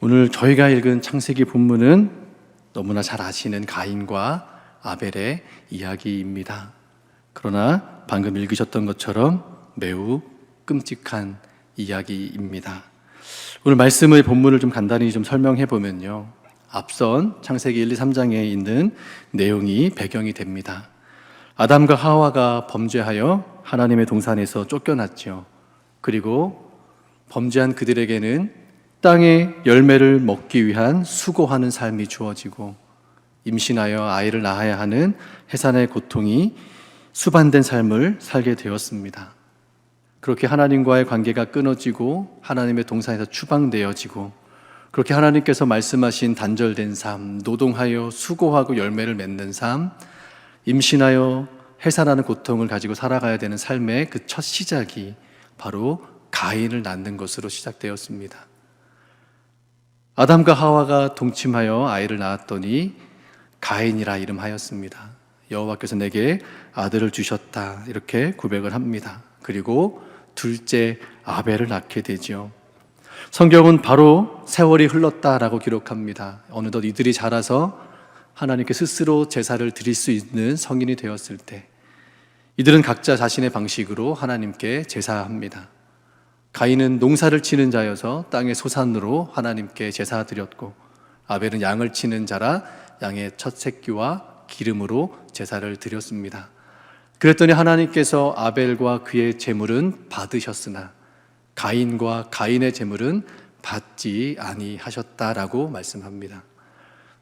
오늘 저희가 읽은 창세기 본문은 너무나 잘 아시는 가인과 아벨의 이야기입니다. 그러나 방금 읽으셨던 것처럼 매우 끔찍한 이야기입니다. 오늘 말씀의 본문을 좀 간단히 좀 설명해 보면요. 앞선 창세기 1, 2, 3장에 있는 내용이 배경이 됩니다. 아담과 하와가 범죄하여 하나님의 동산에서 쫓겨났죠. 그리고 범죄한 그들에게는 땅의 열매를 먹기 위한 수고하는 삶이 주어지고 임신하여 아이를 낳아야 하는 해산의 고통이 수반된 삶을 살게 되었습니다. 그렇게 하나님과의 관계가 끊어지고 하나님의 동산에서 추방되어지고 그렇게 하나님께서 말씀하신 단절된 삶, 노동하여 수고하고 열매를 맺는 삶, 임신하여 해산하는 고통을 가지고 살아가야 되는 삶의 그 첫 시작이 바로 가인을 낳는 것으로 시작되었습니다. 아담과 하와가 동침하여 아이를 낳았더니 가인이라 이름하였습니다. 여호와께서 내게 아들을 주셨다 이렇게 고백을 합니다. 그리고 둘째 아벨을 낳게 되지요. 성경은 바로 세월이 흘렀다라고 기록합니다. 어느덧 이들이 자라서 하나님께 스스로 제사를 드릴 수 있는 성인이 되었을 때 이들은 각자 자신의 방식으로 하나님께 제사합니다. 가인은 농사를 치는 자여서 땅의 소산으로 하나님께 제사 드렸고 아벨은 양을 치는 자라 양의 첫 새끼와 기름으로 제사를 드렸습니다. 그랬더니 하나님께서 아벨과 그의 제물은 받으셨으나 가인과 가인의 제물은 받지 아니하셨다라고 말씀합니다.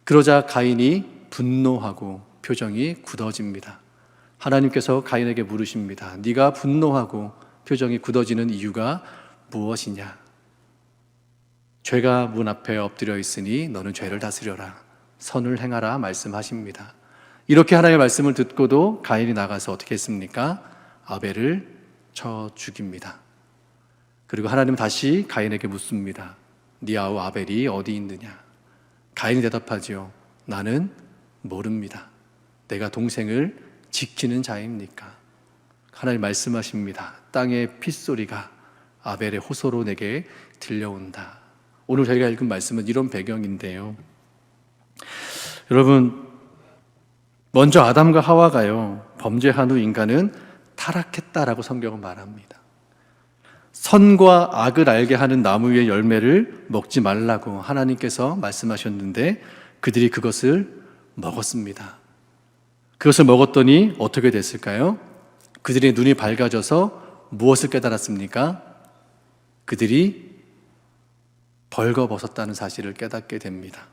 그러자 가인이 분노하고 표정이 굳어집니다. 하나님께서 가인에게 물으십니다. 네가 분노하고 표정이 굳어지는 이유가 무엇이냐? 죄가 문 앞에 엎드려 있으니 너는 죄를 다스려라. 선을 행하라 말씀하십니다. 이렇게 하나님의 말씀을 듣고도 가인이 나가서 어떻게 했습니까? 아벨을 쳐 죽입니다. 그리고 하나님 다시 가인에게 묻습니다. 네 아우 아벨이 어디 있느냐? 가인이 대답하지요. 나는 모릅니다. 내가 동생을 지키는 자입니까? 하나님 말씀하십니다. 땅의 핏소리가 아벨의 호소로 내게 들려온다. 오늘 저희가 읽은 말씀은 이런 배경인데요. 여러분, 먼저 아담과 하와가요, 범죄한 후 인간은 타락했다라고 성경은 말합니다. 선과 악을 알게 하는 나무의 열매를 먹지 말라고 하나님께서 말씀하셨는데 그들이 그것을 먹었습니다. 그것을 먹었더니 어떻게 됐을까요? 그들의 눈이 밝아져서 무엇을 깨달았습니까? 그들이 벌거벗었다는 사실을 깨닫게 됩니다.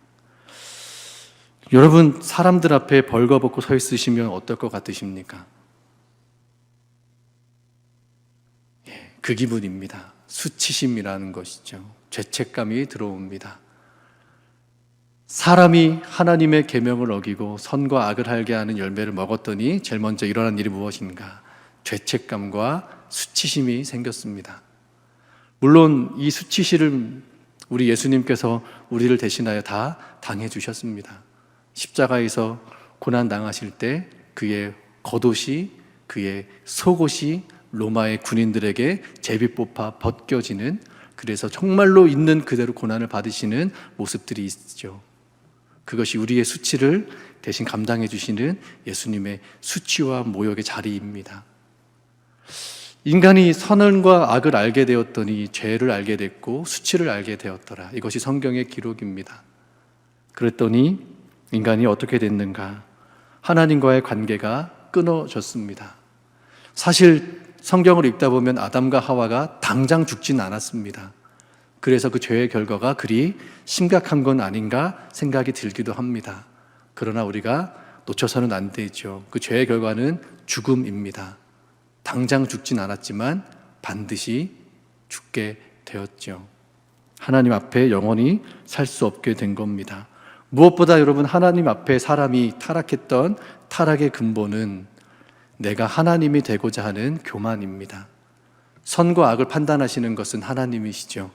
여러분, 사람들 앞에 벌거벗고 서 있으시면 어떨 것 같으십니까? 예, 그 기분입니다. 수치심이라는 것이죠. 죄책감이 들어옵니다. 사람이 하나님의 계명을 어기고 선과 악을 알게 하는 열매를 먹었더니 제일 먼저 일어난 일이 무엇인가? 죄책감과 수치심이 생겼습니다. 물론 이 수치심을 우리 예수님께서 우리를 대신하여 다 당해 주셨습니다. 십자가에서 고난 당하실 때 그의 겉옷이 그의 속옷이 로마의 군인들에게 제비 뽑아 벗겨지는 그래서 정말로 있는 그대로 고난을 받으시는 모습들이 있죠. 그것이 우리의 수치를 대신 감당해 주시는 예수님의 수치와 모욕의 자리입니다. 인간이 선과 악을 알게 되었더니 죄를 알게 됐고 수치를 알게 되었더라. 이것이 성경의 기록입니다. 그랬더니 인간이 어떻게 됐는가? 하나님과의 관계가 끊어졌습니다. 사실 성경을 읽다 보면 아담과 하와가 당장 죽진 않았습니다. 그래서 그 죄의 결과가 그리 심각한 건 아닌가 생각이 들기도 합니다. 그러나 우리가 놓쳐서는 안 되죠. 그 죄의 결과는 죽음입니다. 당장 죽진 않았지만 반드시 죽게 되었죠. 하나님 앞에 영원히 살 수 없게 된 겁니다. 무엇보다 여러분 하나님 앞에 사람이 타락했던 타락의 근본은 내가 하나님이 되고자 하는 교만입니다. 선과 악을 판단하시는 것은 하나님이시죠.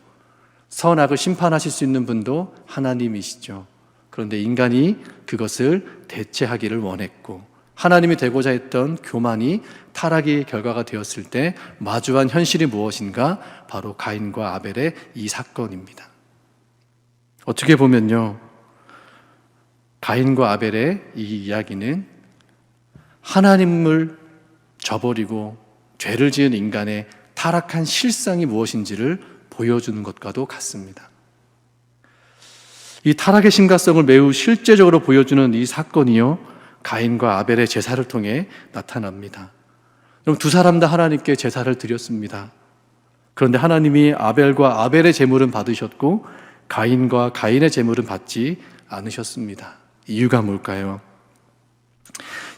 선악을 심판하실 수 있는 분도 하나님이시죠. 그런데 인간이 그것을 대체하기를 원했고 하나님이 되고자 했던 교만이 타락의 결과가 되었을 때 마주한 현실이 무엇인가? 바로 가인과 아벨의 이 사건입니다. 어떻게 보면요. 가인과 아벨의 이 이야기는 하나님을 저버리고 죄를 지은 인간의 타락한 실상이 무엇인지를 보여주는 것과도 같습니다. 이 타락의 심각성을 매우 실제적으로 보여주는 이 사건이요. 가인과 아벨의 제사를 통해 나타납니다. 그럼 두 사람 다 하나님께 제사를 드렸습니다. 그런데 하나님이 아벨과 아벨의 제물은 받으셨고 가인과 가인의 제물은 받지 않으셨습니다. 이유가 뭘까요?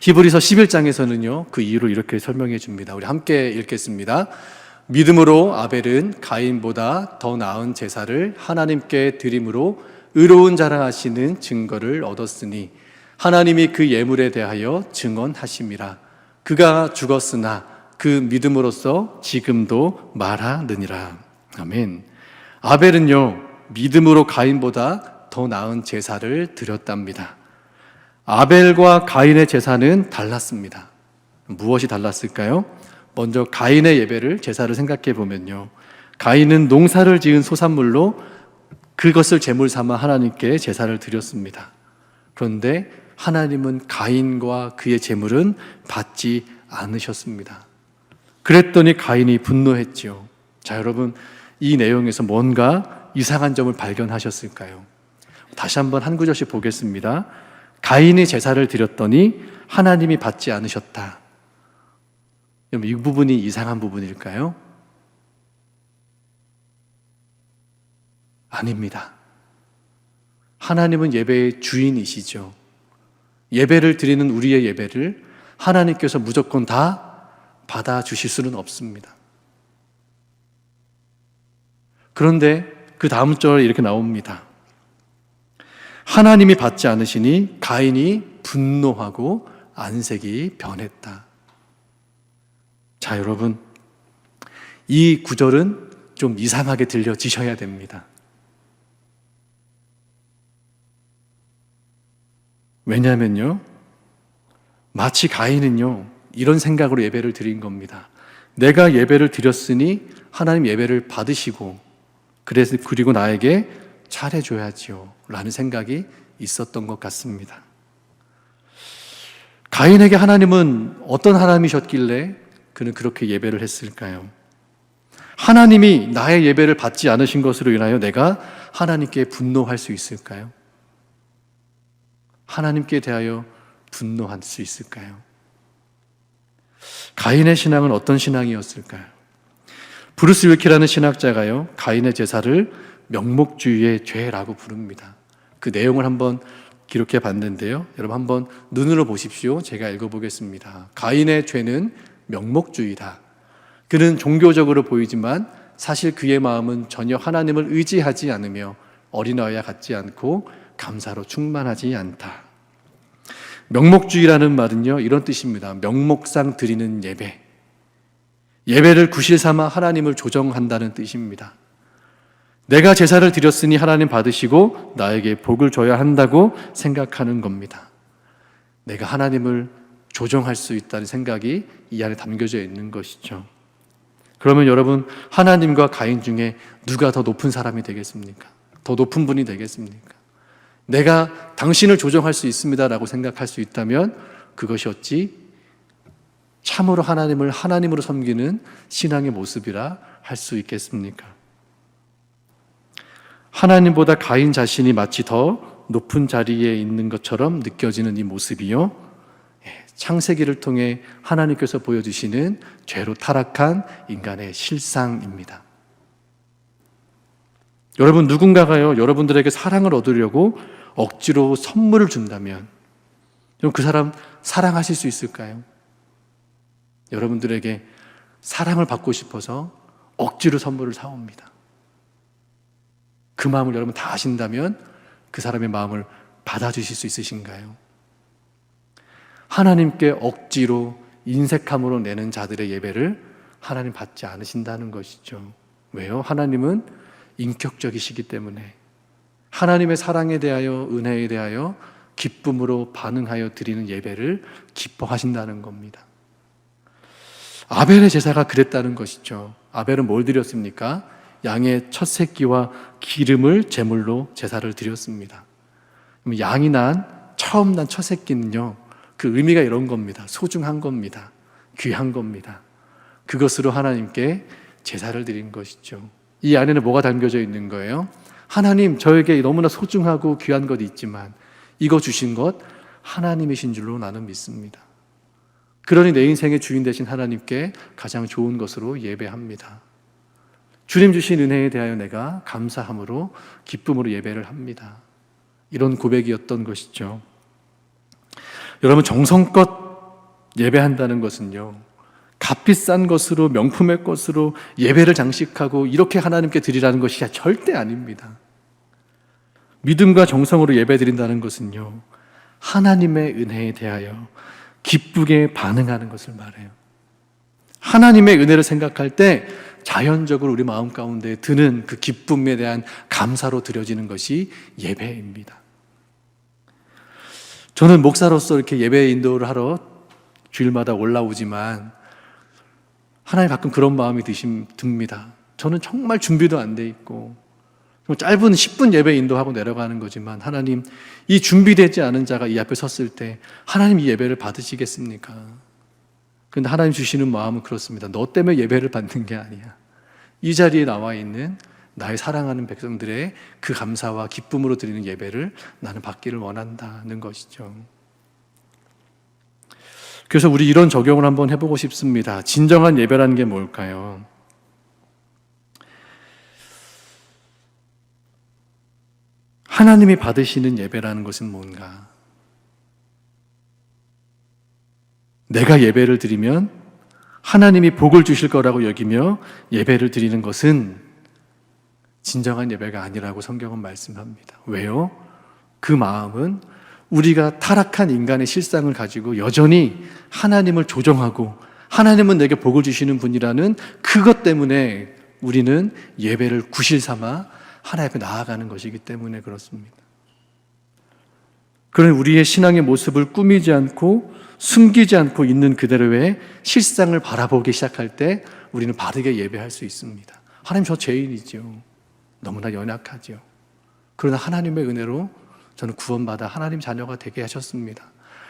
히브리서 11장에서는요, 그 이유를 이렇게 설명해 줍니다. 우리 함께 읽겠습니다. 믿음으로 아벨은 가인보다 더 나은 제사를 하나님께 드림으로 의로운 자랑하시는 증거를 얻었으니 하나님이 그 예물에 대하여 증언하심이라. 그가 죽었으나 그 믿음으로써 지금도 말하느니라. 아멘. 아벨은요, 믿음으로 가인보다 더 나은 제사를 드렸답니다. 아벨과 가인의 제사는 달랐습니다. 무엇이 달랐을까요? 먼저 가인의 예배를 제사를 생각해 보면요. 가인은 농사를 지은 소산물로 그것을 제물 삼아 하나님께 제사를 드렸습니다. 그런데 하나님은 가인과 그의 제물은 받지 않으셨습니다. 그랬더니 가인이 분노했지요. 자, 여러분, 이 내용에서 뭔가 이상한 점을 발견하셨을까요? 다시 한번 한 구절씩 보겠습니다. 가인이 제사를 드렸더니 하나님이 받지 않으셨다. 이 부분이 이상한 부분일까요? 아닙니다. 하나님은 예배의 주인이시죠. 예배를 드리는 우리의 예배를 하나님께서 무조건 다 받아주실 수는 없습니다. 그런데 그 다음 절에 이렇게 나옵니다. 하나님이 받지 않으시니 가인이 분노하고 안색이 변했다. 자, 여러분. 이 구절은 좀 이상하게 들려지셔야 됩니다. 왜냐하면요. 마치 가인은요. 이런 생각으로 예배를 드린 겁니다. 내가 예배를 드렸으니 하나님 예배를 받으시고 그래서 그리고 나에게 잘해 줘야지요. 라는 생각이 있었던 것 같습니다. 가인에게 하나님은 어떤 하나님이셨길래 그는 그렇게 예배를 했을까요? 하나님이 나의 예배를 받지 않으신 것으로 인하여 내가 하나님께 분노할 수 있을까요? 하나님께 대하여 분노할 수 있을까요? 가인의 신앙은 어떤 신앙이었을까요? 브루스 윌키라는 신학자가요, 가인의 제사를 명목주의의 죄라고 부릅니다. 그 내용을 한번 기록해 봤는데요. 여러분 한번 눈으로 보십시오. 제가 읽어보겠습니다. 가인의 죄는 명목주의다. 그는 종교적으로 보이지만 사실 그의 마음은 전혀 하나님을 의지하지 않으며 어린아이와 같지 않고 감사로 충만하지 않다. 명목주의라는 말은요, 이런 뜻입니다. 명목상 드리는 예배. 예배를 구실 삼아 하나님을 조정한다는 뜻입니다. 내가 제사를 드렸으니 하나님 받으시고 나에게 복을 줘야 한다고 생각하는 겁니다. 내가 하나님을 조정할 수 있다는 생각이 이 안에 담겨져 있는 것이죠. 그러면 여러분, 하나님과 가인 중에 누가 더 높은 사람이 되겠습니까? 더 높은 분이 되겠습니까? 내가 당신을 조정할 수 있습니다라고 생각할 수 있다면 그것이 어찌 참으로 하나님을 하나님으로 섬기는 신앙의 모습이라 할 수 있겠습니까? 하나님보다 가인 자신이 마치 더 높은 자리에 있는 것처럼 느껴지는 이 모습이요. 예, 창세기를 통해 하나님께서 보여주시는 죄로 타락한 인간의 실상입니다. 여러분, 누군가가요, 여러분들에게 사랑을 얻으려고 억지로 선물을 준다면, 그 사람 사랑하실 수 있을까요? 여러분들에게 사랑을 받고 싶어서 억지로 선물을 사옵니다. 그 마음을 여러분 다 아신다면 그 사람의 마음을 받아주실 수 있으신가요? 하나님께 억지로 인색함으로 내는 자들의 예배를 하나님 받지 않으신다는 것이죠. 왜요? 하나님은 인격적이시기 때문에 하나님의 사랑에 대하여 은혜에 대하여 기쁨으로 반응하여 드리는 예배를 기뻐하신다는 겁니다. 아벨의 제사가 그랬다는 것이죠. 아벨은 뭘 드렸습니까? 양의 첫 새끼와 기름을 제물로 제사를 드렸습니다. 양이 난 처음 난 첫 새끼는요. 그 의미가 이런 겁니다. 소중한 겁니다. 귀한 겁니다. 그것으로 하나님께 제사를 드린 것이죠. 이 안에는 뭐가 담겨져 있는 거예요? 하나님, 저에게 너무나 소중하고 귀한 것 있지만 이거 주신 것 하나님이신 줄로 나는 믿습니다. 그러니 내 인생의 주인 되신 하나님께 가장 좋은 것으로 예배합니다. 주님 주신 은혜에 대하여 내가 감사함으로 기쁨으로 예배를 합니다. 이런 고백이었던 것이죠. 여러분 정성껏 예배한다는 것은요. 값비싼 것으로 명품의 것으로 예배를 장식하고 이렇게 하나님께 드리라는 것이 절대 아닙니다. 믿음과 정성으로 예배 드린다는 것은요. 하나님의 은혜에 대하여 기쁘게 반응하는 것을 말해요. 하나님의 은혜를 생각할 때 자연적으로 우리 마음 가운데 드는 그 기쁨에 대한 감사로 드려지는 것이 예배입니다. 저는 목사로서 이렇게 예배 인도를 하러 주일마다 올라오지만 하나님 가끔 그런 마음이 드심, 듭니다. 저는 정말 준비도 안 돼 있고 짧은 10분 예배 인도하고 내려가는 거지만 하나님 이 준비되지 않은 자가 이 앞에 섰을 때 하나님 이 예배를 받으시겠습니까? 그런데 하나님 주시는 마음은 그렇습니다. 너 때문에 예배를 받는 게 아니야. 이 자리에 나와 있는 나의 사랑하는 백성들의 그 감사와 기쁨으로 드리는 예배를 나는 받기를 원한다는 것이죠. 그래서 우리 이런 적용을 한번 해보고 싶습니다. 진정한 예배라는 게 뭘까요? 하나님이 받으시는 예배라는 것은 뭔가? 내가 예배를 드리면 하나님이 복을 주실 거라고 여기며 예배를 드리는 것은 진정한 예배가 아니라고 성경은 말씀합니다. 왜요? 그 마음은 우리가 타락한 인간의 실상을 가지고 여전히 하나님을 조정하고 하나님은 내게 복을 주시는 분이라는 그것 때문에 우리는 예배를 구실 삼아 하나님 앞에 나아가는 것이기 때문에 그렇습니다. 그런 우리의 신앙의 모습을 꾸미지 않고 숨기지 않고 있는 그대로의 실상을 바라보기 시작할 때 우리는 바르게 예배할 수 있습니다. 하나님 저 죄인이죠. 너무나 연약하죠. 그러나 하나님의 은혜로 저는 구원받아 하나님 자녀가 되게 하셨습니다.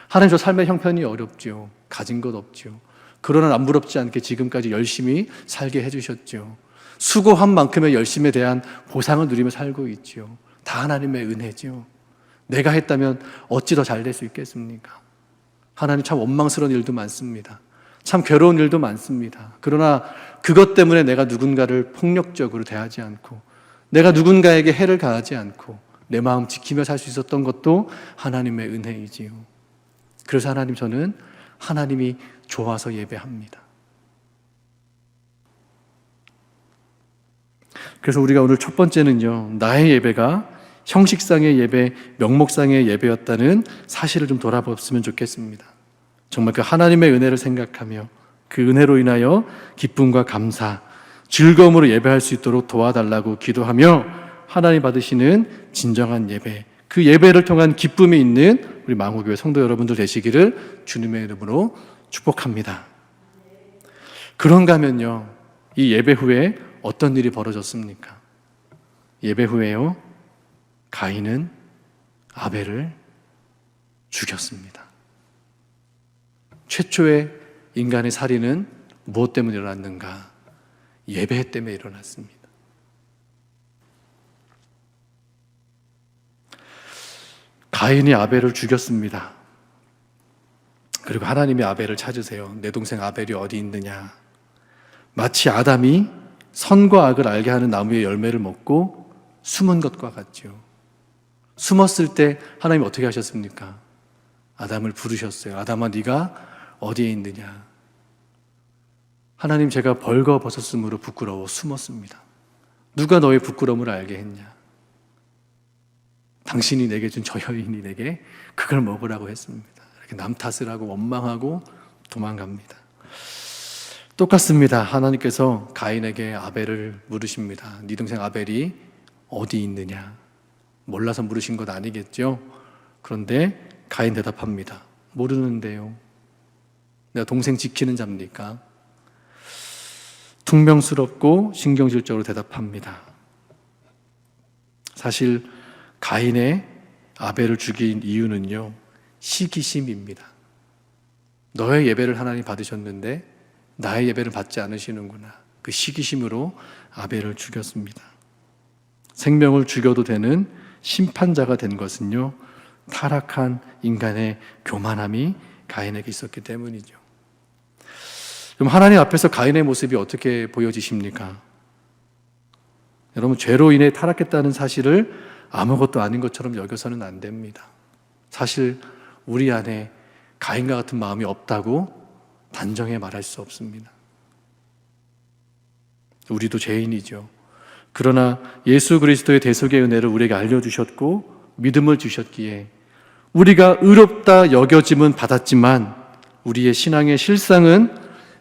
하나님 저 삶의 형편이 어렵죠. 가진 것 없죠. 그러나 남부럽지 않게 지금까지 열심히 살게 해주셨죠. 수고한 만큼의 열심에 대한 보상을 누리며 살고 있죠. 다 하나님의 은혜죠. 내가 했다면 어찌 더 잘 될 수 있겠습니까? 하나님 참 원망스러운 일도 많습니다. 참 괴로운 일도 많습니다. 그러나 그것 때문에 내가 누군가를 폭력적으로 대하지 않고 내가 누군가에게 해를 가하지 않고 내 마음 지키며 살 수 있었던 것도 하나님의 은혜이지요. 그래서 하나님 저는 하나님이 좋아서 예배합니다. 그래서 우리가 오늘 첫 번째는요, 나의 예배가 형식상의 예배, 명목상의 예배였다는 사실을 좀 돌아봤으면 좋겠습니다. 정말 그 하나님의 은혜를 생각하며 그 은혜로 인하여 기쁨과 감사, 즐거움으로 예배할 수 있도록 도와달라고 기도하며 하나님 받으시는 진정한 예배, 그 예배를 통한 기쁨이 있는 우리 망우교회 성도 여러분들 되시기를 주님의 이름으로 축복합니다. 그런가 하면요, 이 예배 후에 어떤 일이 벌어졌습니까? 예배 후에요, 가인은 아벨을 죽였습니다. 최초의 인간의 살인은 무엇 때문에 일어났는가? 예배 때문에 일어났습니다. 가인이 아벨을 죽였습니다. 그리고 하나님이 아벨을 찾으세요. 내 동생 아벨이 어디 있느냐? 마치 아담이 선과 악을 알게 하는 나무의 열매를 먹고 숨은 것과 같죠. 숨었을 때 하나님 어떻게 하셨습니까? 아담을 부르셨어요. 아담아 네가 어디에 있느냐? 하나님 제가 벌거 벗었으므로 부끄러워 숨었습니다. 누가 너의 부끄러움을 알게 했냐? 당신이 내게 준 저 여인이 내게 그걸 먹으라고 했습니다. 이렇게 남 탓을 하고 원망하고 도망갑니다. 똑같습니다. 하나님께서 가인에게 아벨을 물으십니다. 네 동생 아벨이 어디 있느냐? 몰라서 물으신 것 아니겠죠? 그런데 가인 대답합니다. 모르는데요. 내가 동생 지키는 자입니까? 퉁명스럽고 신경질적으로 대답합니다. 사실 가인의 아벨을 죽인 이유는요, 시기심입니다. 너의 예배를 하나님 받으셨는데 나의 예배를 받지 않으시는구나. 그 시기심으로 아벨을 죽였습니다. 생명을 죽여도 되는 심판자가 된 것은요, 타락한 인간의 교만함이 가인에게 있었기 때문이죠. 그럼 하나님 앞에서 가인의 모습이 어떻게 보여지십니까? 여러분, 죄로 인해 타락했다는 사실을 아무것도 아닌 것처럼 여겨서는 안 됩니다. 사실 우리 안에 가인과 같은 마음이 없다고 단정해 말할 수 없습니다. 우리도 죄인이죠. 그러나 예수 그리스도의 대속의 은혜를 우리에게 알려주셨고 믿음을 주셨기에 우리가 의롭다 여겨짐은 받았지만 우리의 신앙의 실상은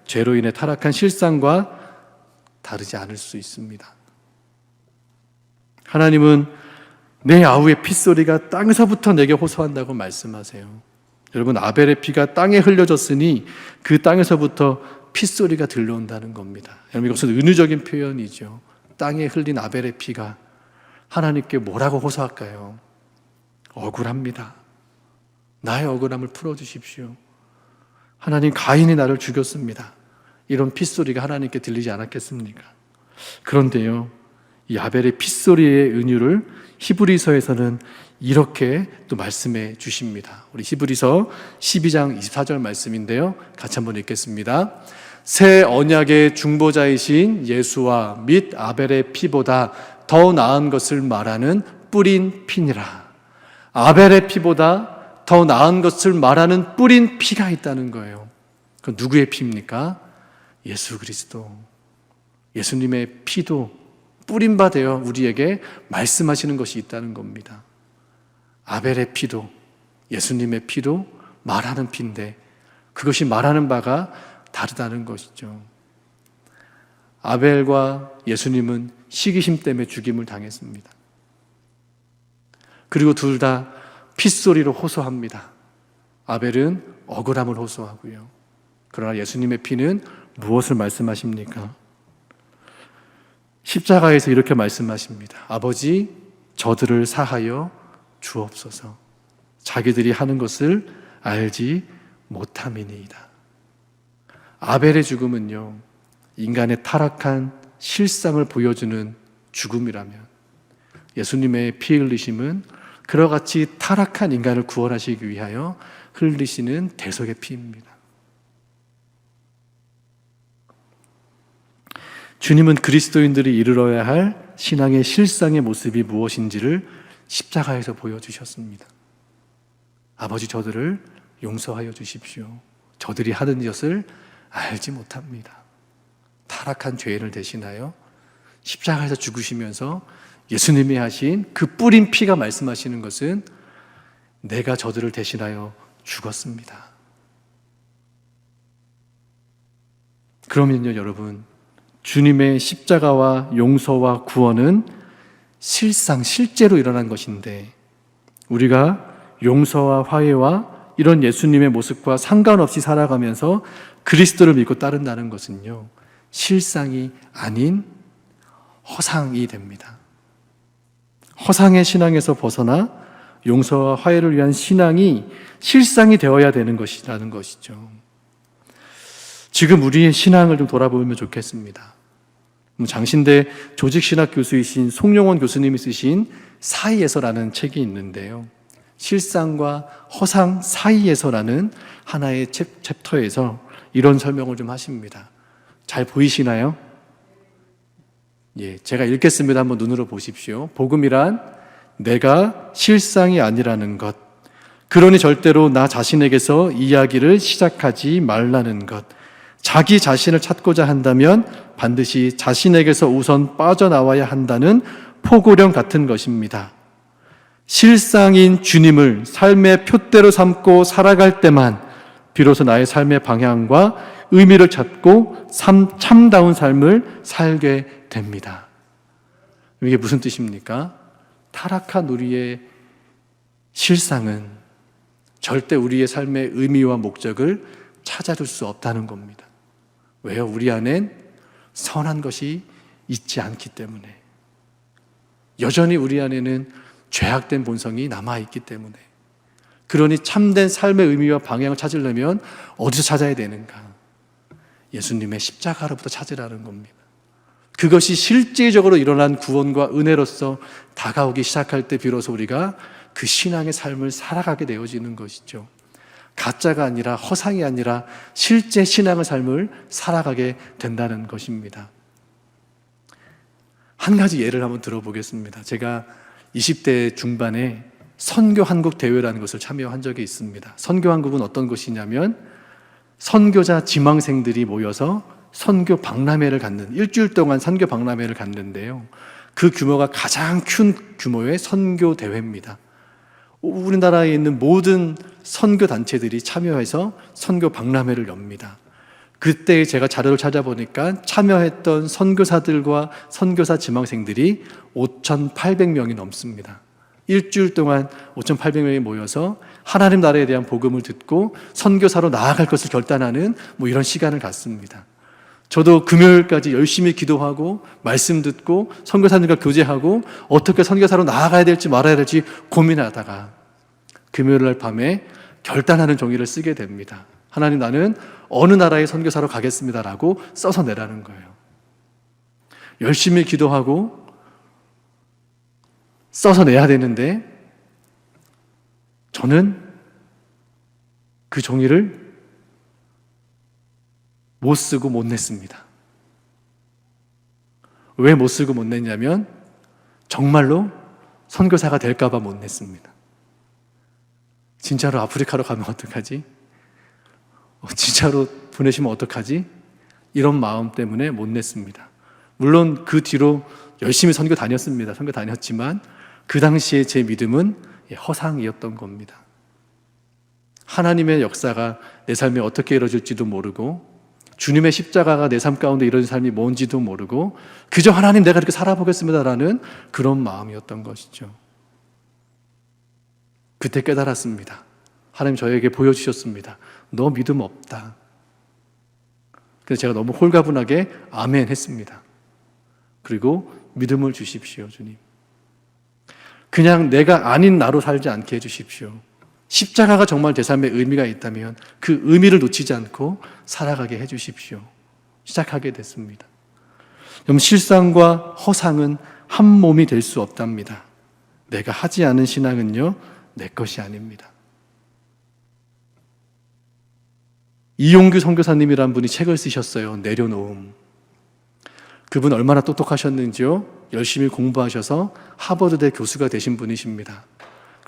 죄로 인해 타락한 실상과 다르지 않을 수 있습니다. 하나님은 내 아우의 핏소리가 땅에서부터 내게 호소한다고 말씀하세요. 여러분, 아벨의 피가 땅에 흘려졌으니 그 땅에서부터 핏소리가 들려온다는 겁니다. 여러분, 이것은 은유적인 표현이죠. 땅에 흘린 아벨의 피가 하나님께 뭐라고 호소할까요? 억울합니다. 나의 억울함을 풀어주십시오. 하나님, 가인이 나를 죽였습니다. 이런 핏소리가 하나님께 들리지 않았겠습니까? 그런데요, 이 아벨의 핏소리의 은유를 히브리서에서는 이렇게 또 말씀해 주십니다. 우리 히브리서 12장 24절 말씀인데요. 같이 한번 읽겠습니다. 새 언약의 중보자이신 예수와 및 아벨의 피보다 더 나은 것을 말하는 뿌린 피니라. 아벨의 피보다 더 나은 것을 말하는 뿌린 피가 있다는 거예요. 그 누구의 피입니까? 예수 그리스도. 예수님의 피도 뿌린 바 되어 우리에게 말씀하시는 것이 있다는 겁니다. 아벨의 피도 예수님의 피도 말하는 피인데 그것이 말하는 바가 다르다는 것이죠. 아벨과 예수님은 시기심 때문에 죽임을 당했습니다. 그리고 둘 다 핏소리로 호소합니다. 아벨은 억울함을 호소하고요. 그러나 예수님의 피는 무엇을 말씀하십니까? 십자가에서 이렇게 말씀하십니다. 아버지, 저들을 사하여 주옵소서. 자기들이 하는 것을 알지 못함이니이다. 아벨의 죽음은요, 인간의 타락한 실상을 보여주는 죽음이라면 예수님의 피 흘리심은 그와 같이 타락한 인간을 구원하시기 위하여 흘리시는 대속의 피입니다. 주님은 그리스도인들이 이르러야 할 신앙의 실상의 모습이 무엇인지를 십자가에서 보여주셨습니다. 아버지 저들을 용서하여 주십시오. 저들이 하는 것을 알지 못합니다. 타락한 죄인을 대신하여 십자가에서 죽으시면서 예수님이 하신 그 뿌린 피가 말씀하시는 것은 내가 저들을 대신하여 죽었습니다. 그러면요, 여러분. 주님의 십자가와 용서와 구원은 실상, 실제로 일어난 것인데, 우리가 용서와 화해와 이런 예수님의 모습과 상관없이 살아가면서 그리스도를 믿고 따른다는 것은요, 실상이 아닌 허상이 됩니다. 허상의 신앙에서 벗어나 용서와 화해를 위한 신앙이 실상이 되어야 되는 것이라는 것이죠. 지금 우리의 신앙을 좀 돌아보면 좋겠습니다. 장신대 조직신학 교수이신 송용원 교수님이 쓰신 사이에서라는 책이 있는데요. 실상과 허상 사이에서라는 하나의 챕터에서 이런 설명을 좀 하십니다. 잘 보이시나요? 예, 제가 읽겠습니다. 한번 눈으로 보십시오. 복음이란 내가 실상이 아니라는 것. 그러니 절대로 나 자신에게서 이야기를 시작하지 말라는 것. 자기 자신을 찾고자 한다면 반드시 자신에게서 우선 빠져나와야 한다는 포고령 같은 것입니다. 실상인 주님을 삶의 표대로 삼고 살아갈 때만 비로소 나의 삶의 방향과 의미를 찾고 참다운 삶을 살게 됩니다. 이게 무슨 뜻입니까? 타락한 우리의 실상은 절대 우리의 삶의 의미와 목적을 찾아둘 수 없다는 겁니다. 왜요? 우리 안엔 선한 것이 있지 않기 때문에 여전히 우리 안에는 죄악된 본성이 남아 있기 때문에 그러니 참된 삶의 의미와 방향을 찾으려면 어디서 찾아야 되는가? 예수님의 십자가로부터 찾으라는 겁니다. 그것이 실제적으로 일어난 구원과 은혜로서 다가오기 시작할 때 비로소 우리가 그 신앙의 삶을 살아가게 되어지는 것이죠. 가짜가 아니라 허상이 아니라 실제 신앙의 삶을 살아가게 된다는 것입니다. 한 가지 예를 한번 들어보겠습니다. 제가 20대 중반에 선교 한국 대회라는 것을 참여한 적이 있습니다. 선교 한국은 어떤 것이냐면 선교자 지망생들이 모여서 선교 박람회를 갖는 일주일 동안 선교 박람회를 갖는데요. 그 규모가 가장 큰 규모의 선교 대회입니다. 우리나라에 있는 모든 선교 단체들이 참여해서 선교 박람회를 엽니다. 그때 제가 자료를 찾아보니까 참여했던 선교사들과 선교사 지망생들이 5,800명이 넘습니다. 일주일 동안 5,800명이 모여서 하나님 나라에 대한 복음을 듣고 선교사로 나아갈 것을 결단하는 뭐 이런 시간을 갖습니다. 저도 금요일까지 열심히 기도하고 말씀 듣고 선교사님과 교제하고 어떻게 선교사로 나아가야 될지 말아야 될지 고민하다가 금요일 날 밤에 결단하는 종이를 쓰게 됩니다. 하나님 나는 어느 나라의 선교사로 가겠습니다라고 써서 내라는 거예요. 열심히 기도하고 써서 내야 되는데 저는 그 종이를 못 쓰고 못 냈습니다. 왜 못 쓰고 못 냈냐면 정말로 선교사가 될까봐 못 냈습니다. 진짜로 아프리카로 가면 어떡하지? 어, 진짜로 보내시면 어떡하지? 이런 마음 때문에 못 냈습니다. 물론 그 뒤로 열심히 선교 다녔습니다. 선교 다녔지만 그 당시에 제 믿음은 예, 허상이었던 겁니다. 하나님의 역사가 내 삶에 어떻게 이루어질지도 모르고 주님의 십자가가 내 삶 가운데 이런 삶이 뭔지도 모르고 그저 하나님 내가 이렇게 살아보겠습니다라는 그런 마음이었던 것이죠. 그때 깨달았습니다. 하나님 저에게 보여주셨습니다. 너 믿음 없다. 그래서 제가 너무 홀가분하게 아멘 했습니다. 그리고 믿음을 주십시오, 주님. 그냥 내가 아닌 나로 살지 않게 해주십시오. 십자가가 정말 제 삶에 의미가 있다면 그 의미를 놓치지 않고 살아가게 해주십시오. 시작하게 됐습니다. 그럼 실상과 허상은 한 몸이 될 수 없답니다. 내가 하지 않은 신앙은요, 내 것이 아닙니다. 이용규 선교사님이란 분이 책을 쓰셨어요. 내려놓음. 그분 얼마나 똑똑하셨는지요? 열심히 공부하셔서 하버드대 교수가 되신 분이십니다.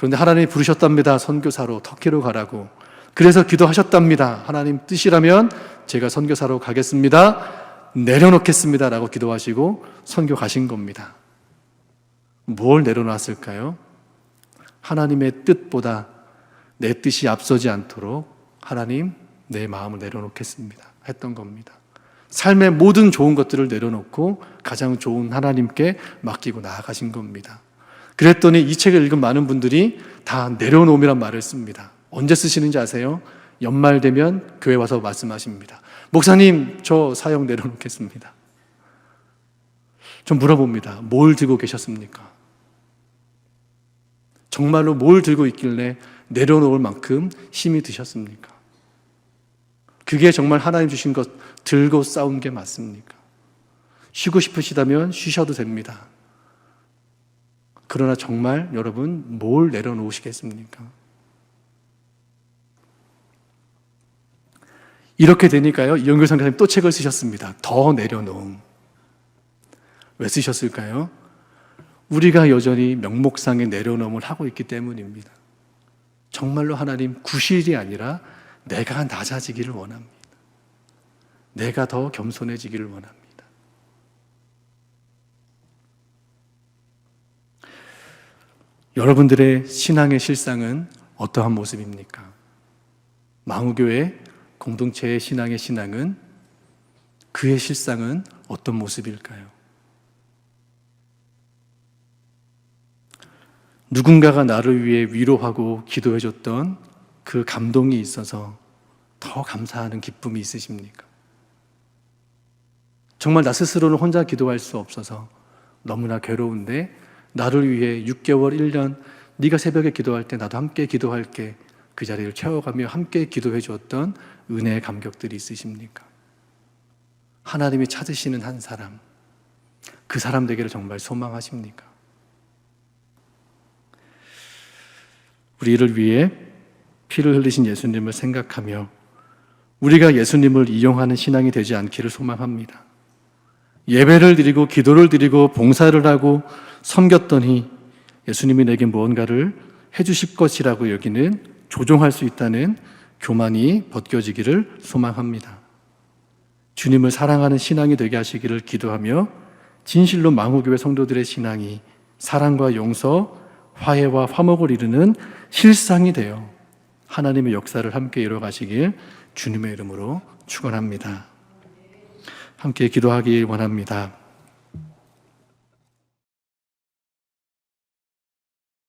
그런데 하나님이 부르셨답니다. 선교사로 터키로 가라고. 그래서 기도하셨답니다. 하나님 뜻이라면 제가 선교사로 가겠습니다. 내려놓겠습니다. 라고 기도하시고 선교 가신 겁니다. 뭘 내려놨을까요? 하나님의 뜻보다 내 뜻이 앞서지 않도록 하나님 내 마음을 내려놓겠습니다. 했던 겁니다. 삶의 모든 좋은 것들을 내려놓고 가장 좋은 하나님께 맡기고 나아가신 겁니다. 그랬더니 이 책을 읽은 많은 분들이 다 내려놓음이란 말을 씁니다. 언제 쓰시는지 아세요? 연말 되면 교회 와서 말씀하십니다. 목사님, 저 사형 내려놓겠습니다. 좀 물어봅니다. 뭘 들고 계셨습니까? 정말로 뭘 들고 있길래 내려놓을 만큼 힘이 드셨습니까? 그게 정말 하나님 주신 것 들고 싸운 게 맞습니까? 쉬고 싶으시다면 쉬셔도 됩니다. 그러나 정말 여러분 뭘 내려놓으시겠습니까? 이렇게 되니까요. 이영규 선교사님 또 책을 쓰셨습니다. 더 내려놓음. 왜 쓰셨을까요? 우리가 여전히 명목상의 내려놓음을 하고 있기 때문입니다. 정말로 하나님 구실이 아니라 내가 낮아지기를 원합니다. 내가 더 겸손해지기를 원합니다. 여러분들의 신앙의 실상은 어떠한 모습입니까? 망우교회 공동체의 신앙의 신앙은 그의 실상은 어떤 모습일까요? 누군가가 나를 위해 위로하고 기도해 줬던 그 감동이 있어서 더 감사하는 기쁨이 있으십니까? 정말 나 스스로는 혼자 기도할 수 없어서 너무나 괴로운데 나를 위해 6개월, 1년 네가 새벽에 기도할 때 나도 함께 기도할게 그 자리를 채워가며 함께 기도해 주었던 은혜의 감격들이 있으십니까? 하나님이 찾으시는 한 사람 그 사람 되기를 정말 소망하십니까? 우리를 위해 피를 흘리신 예수님을 생각하며 우리가 예수님을 이용하는 신앙이 되지 않기를 소망합니다. 예배를 드리고 기도를 드리고 봉사를 하고 섬겼더니 예수님이 내게 무언가를 해주실 것이라고 여기는 조종할 수 있다는 교만이 벗겨지기를 소망합니다. 주님을 사랑하는 신앙이 되게 하시기를 기도하며 진실로 망우교회 성도들의 신앙이 사랑과 용서, 화해와 화목을 이루는 실상이 되어 하나님의 역사를 함께 이뤄 가시길 주님의 이름으로 축원합니다. 함께 기도하기 원합니다.